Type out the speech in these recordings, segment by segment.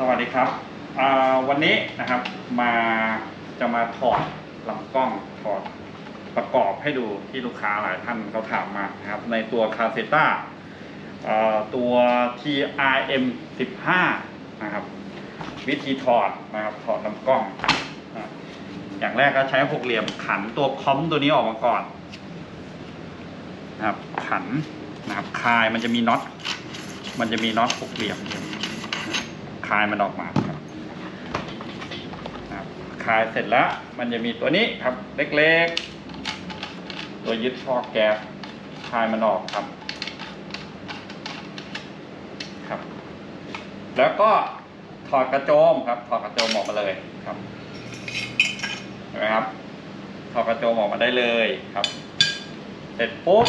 สวัสดีครับวันนี้นะครับมาจะมาถอดลำกล้องถอดประกอบให้ดูที่ลูกค้าหลายท่านเขาถามมานะครับ ในตัวคาเซต้าตัว TRM 15นะครับ วิธีถอดนะครับถอดลำกล้อง อย่างแรกก็ใช้หกเหลี่ยมขันตัวคอมตัวนี้ออกมาก่อนนะครับขันนะครับคายมันจะมีน็อตมันจะมีน็อตหกเหลี่ยม คายมันออกมาครับนะคายเสร็จแล้วมันจะมีตัวนี้ครับเล็กๆ ตัวยึดท่อแก๊สคายมันออกครับครับ แล้วก็ถอดกระโจมครับถอดกระโจมออกมาเลยครับเห็นไหมครับถอดกระโจมออกมาได้เลยครับ เสร็จปุ๊บ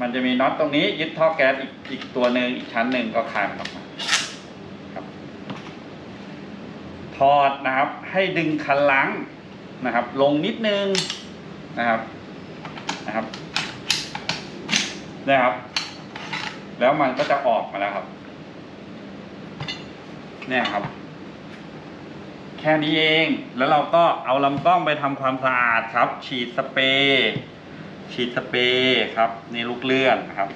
มันจะมีน็อตตรงนี้ยึดท่อแก๊สอีกอีกตัวหนึ่งอีกชั้นหนึ่งก็คายมันออกมา ครับ ถอดนะครับ ให้ดึงคันหลังนะครับ ลงนิดนึงนะครับนะครับนะครับ แล้วมันก็จะออกมาแล้วครับ เนี่ยครับ แค่นี้เองแล้วเราก็เอาลำกล้องไปทำความสะอาดครับ ฉีดสเปรย์ฉีดสเปรย์ครับนี่ลูกเลื่อนครับ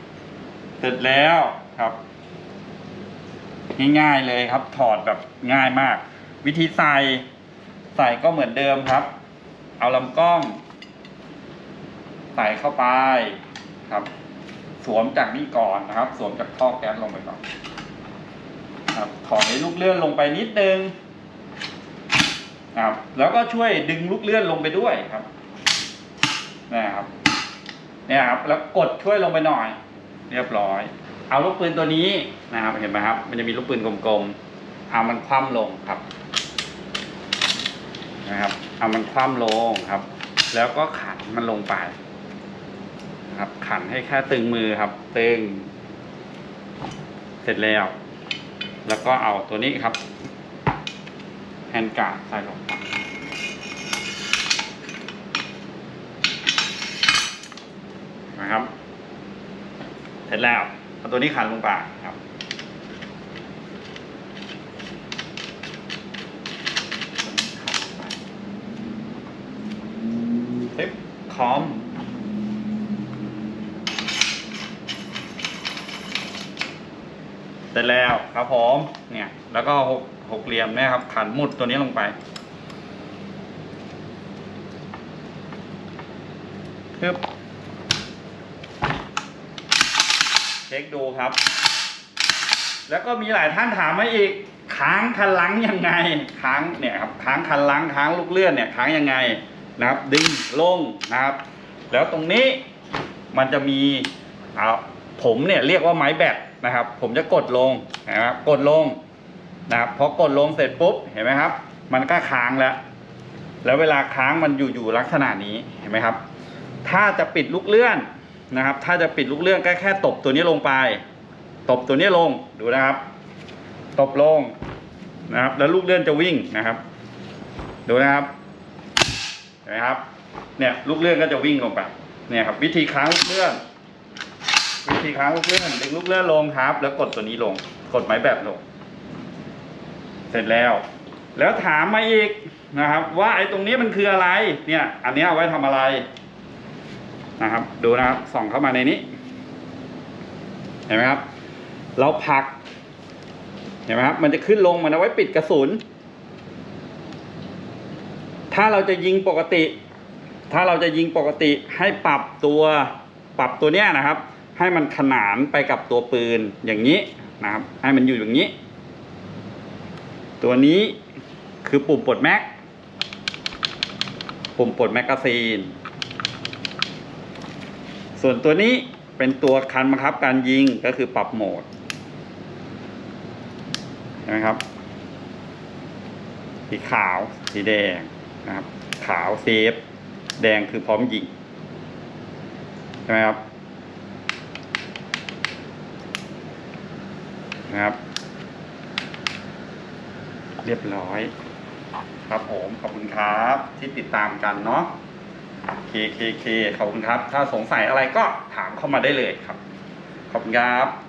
เสร็จแล้วครับ ง่ายๆเลยครับ ถอดแบบง่ายมาก วิธีใส่ใส่ก็เหมือนเดิมครับ เอาลำกล้อง ใส่เข้าไปครับ สวมจากนี่ก่อนนะครับ สวมจากท่อแก๊สลงไปก่อนครับถอดในลูกเลื่อนลงไปนิดนึงครับ แล้วก็ช่วยดึงลูกเลื่อนลงไปด้วยครับนะครับเนี่ยครับ แล้วกดช่วยลงไปหน่อย เรียบร้อย เอาลูกปืนตัวนี้นะครับเห็นไหมครับ มันจะมีลูกปืนกลมๆ เอามันคว่ำลงครับ นะครับ เอามันคว่ำลงครับ แล้วก็ขันมันลงไปครับ ขันให้แค่ตึงมือครับ ตึง เสร็จแล้ว แล้วก็เอาตัวนี้ครับ แฮนด์การ์ดใส่ลงไปนะครับ เสร็จแล้วเอาตัวนี้ขันลงไปครับ คลิป คอมเสร็จแล้วครับผมเนี่ย แล้วก็หกหกเหลี่ยมเนี่ยครับ ขันหมุดตัวนี้ลงไป ปึ๊บ เช็คดูครับ แล้วก็มีหลายท่านถามมาอีก ค้างคันลังยังไง ค้างเนี่ยครับ ค้างคันลังค้างลูกเลื่อนเนี่ย ค้างยังไง นะครับดึงลงนะครับ แล้วตรงนี้มันจะมีเอาผมเนี่ยเรียกว่าไม้แบตนะครับ ผมจะกดลงนะครับกดลงนะครับพอกดลงเสร็จปุ๊บเห็นไหมครับ มันก็ค้างแล้ว แล้วเวลาค้างมันอยู่อยู่ลักษณะนี้เห็นไหมครับ ถ้าจะปิดลูกเลื่อนนะครับ ถ้าจะปิดลูกเลื่อนก็แค่ตบตัวนี้ลงไป ตบตัวนี้ลงดูนะครับ ตบลงนะครับ แล้วลูกเลื่อนจะวิ่งนะครับ ดูนะครับ ห็นไหมครับ เนี่ยลูกเลื่อนก็จะวิ่งลงไป เนี่ยครับ วิธีค้างลูกเลื่อน วิธีค้างลูกเลื่อนดึงลูกเลื่อนลงครับ แล้วกดตัวนี้ลง กดไม้แบบลง เสร็จแล้ว แล้วถามมาอีกนะครับ ว่าไอ้ตรงนี้มันคืออะไร เนี่ย อันนี้เอาไว้ทำอะไรนะครับ ดูนะครับส่องเข้ามาในนี้ เห็นไหมครับ เราผัก เห็นไหมครับ มันจะขึ้นลงมันเอาไว้ปิดกระสุน ถ้าเราจะยิงปกติ ถ้าเราจะยิงปกติให้ปรับตัวปรับตัวเนี้ยนะครับ ให้มันขนานไปกับตัวปืนอย่างนี้นะครับ ให้มันอยู่อย่างนี้ ตัวนี้คือปุ่มปลดแม็กปุ่มปลดแมกกาซีน ส่วนตัวนี้เป็นตัวคันบังคับการยิงก็คือปรับโหมดเห็นไหมครับ สีขาว สีแดง นะครับ ขาวเซฟ แดงคือพร้อมยิง ใช่ไหมครับนะครับ เรียบร้อย ครับผมขอบคุณครับที่ติดตามกันเนาะเคเคเคขอบคุณครับ ถ้าสงสัยอะไรก็ถามเข้ามาได้เลยครับ ขอบคุณครับ